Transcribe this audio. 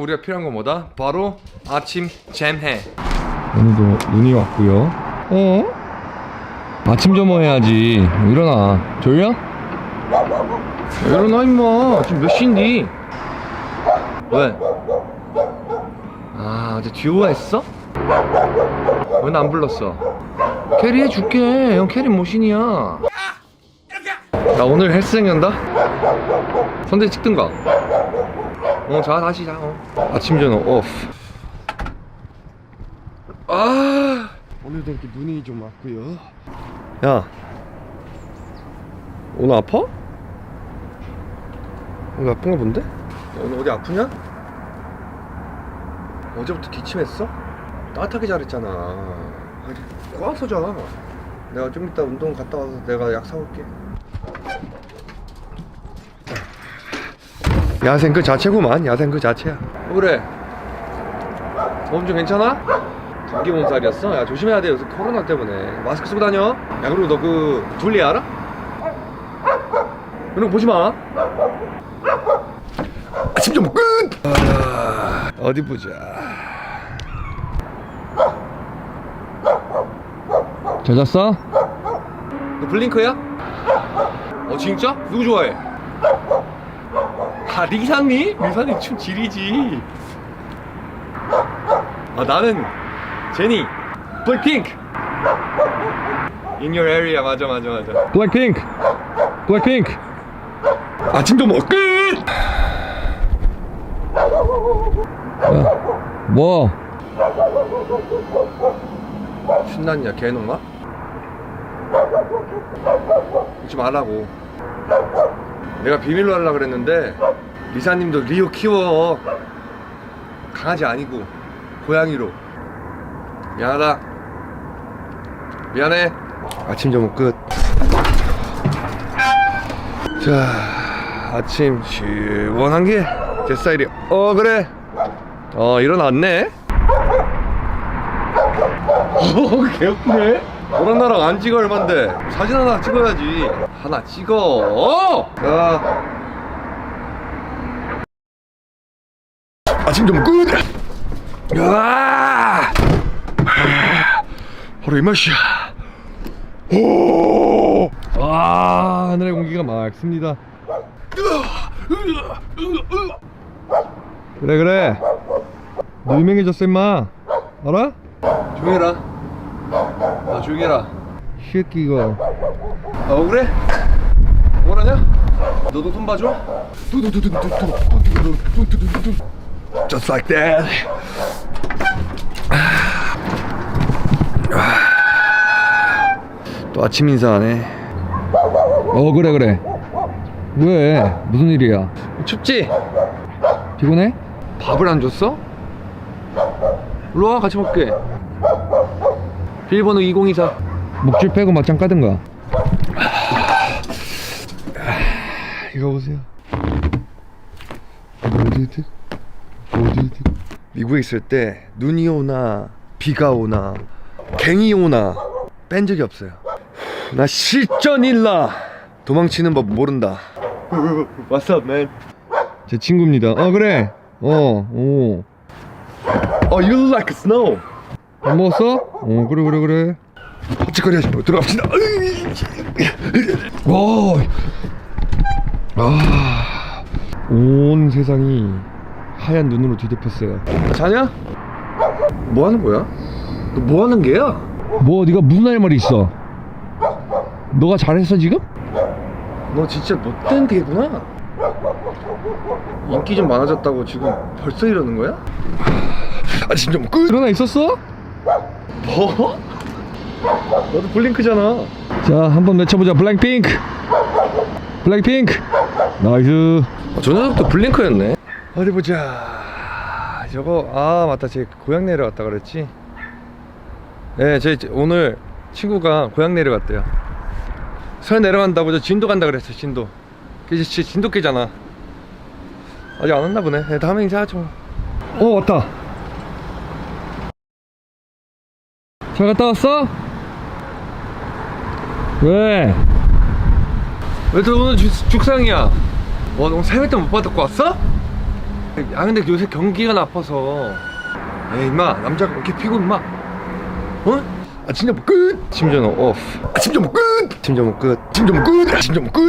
우리가 필요한 건 뭐다? 바로 아침 잼해. 오늘도 눈이 왔고요. 어? 아침 점호 해야지. 일어나. 졸려? 일어나 임마. 지금 몇 시인디? 왜? 아 어제 듀오 했어? 왜 나 안 불렀어? 캐리 해줄게. 형 캐리 모신이야. 나 오늘 헬스장 연다. 선대 찍든가. 어, 자 다시 자. 어. 아침 전화 오프. 아. 오늘도 이렇게 눈이 좀 왔고요. 야 오늘 아파? 오늘 아픈 거 본데? 오늘 어디 아프냐? 어제부터 기침했어? 따뜻하게 잘했잖아 아니, 꼬아서 자 내가 좀 이따 운동 갔다 와서 내가 약 사올게 야생 그 자체구만 야생 그 자체야 그래 몸 좀 괜찮아? 감기 몸살이었어? 야 조심해야 돼 요새 코로나 때문에 마스크 쓰고 다녀 야 그리고 너 그 둘리 알아? 이런 거 보지 마 아침 좀 끝! 아, 어디 보자 잘 잤어? 너 블링크야? 어 진짜? 누구 좋아해? 아 리산이? 리산이 춤 지리지 아 나는 제니 블랙핑크 In your area 맞아 맞아 맞아 블랙핑크! 블랙핑크! 아침 좀먹 끝! 야, 뭐? 신났냐 개놈아? 웃지 말라고 내가 비밀로 하려고 그랬는데 리사님도 리오 키워 강아지 아니고 고양이로 미안하다 미안해 아침 점호 끝 자, 아침 시원한 게 제 스타일이야. 어, 그래. 어, 일어났네. 어, 개웃네. 너랑 나랑 안 찍어 얼만데 사진 하나 찍어야지. 하나 찍어. 자. 아침 좀 끝. 아, 바로 이 맛이야. 오. 아, 하늘의 공기가 맑습니다. 그래, 그래. 너 유명해졌어, 임마. 알아? 조용해라. 아, 조용해라. 이 새끼가. 아, 억울해? 억울하냐? 너도 손 봐줘? Just like that. 또 아침 인사하네. 어, 그래, 그래. 왜? 무슨 일이야? 춥지? 피곤해? 밥을 안 줬어? 일로 와 같이 먹게. 비밀번호 2024. 목줄 빼고 맞짱 까든가. 이거 보세요. 어디드? 어디드? 미국에 있을 때 눈이 오나 비가 오나 갱이 오나 뺀 적이 없어요. 나 실전 일라. 도망치는 법 모른다. What's up, man? 제 친구입니다. 어, 그래. 어, 오. Oh, you look like snow. 안 먹었어? 어, 그래, 그래, 그래. 헛짓거리 하지 말고 들어갑시다. 와. 아. 온 세상이 하얀 눈으로 뒤덮였어요. 자냐? 뭐 하는 거야? 너 뭐 하는 게야? 뭐 네가 무슨 할 말이 있어? 너가 잘했어 지금? 너 진짜 못된 개구나. 인기 좀 많아졌다고 지금 벌써 이러는 거야? 아 진짜 뭐 끝. 일어나 있었어? 뭐? 너도 블링크잖아. 자 한번 외쳐보자 블랙핑크 블랙핑크 나이스 아, 저 녀석도 블링크였네. 어디 보자. 저거 아 맞다 제 고향 내려갔다 그랬지. 네, 제 오늘 친구가 고향 내려갔대요. 서 내려간다고 저 진도 간다 그랬어 진도. 그게 지- 진도 깨잖아. 아직 안 왔나 보네. 네, 다음에 인사하죠. 어 왔다 잘 갔다 왔어? 왜? 왜또 오늘 죽, 죽상이야? 와, 너 세뱃돈 못 받고 왔어? 아 근데 요새 경기가 나빠서 에이 임마 남자가 이렇게 피고 임마 어? 아 진짜 뭐 끝! 심전호 오프 아 심전호 끝! 심전호 끝! 심전호 끝! 아, 심전호 끝!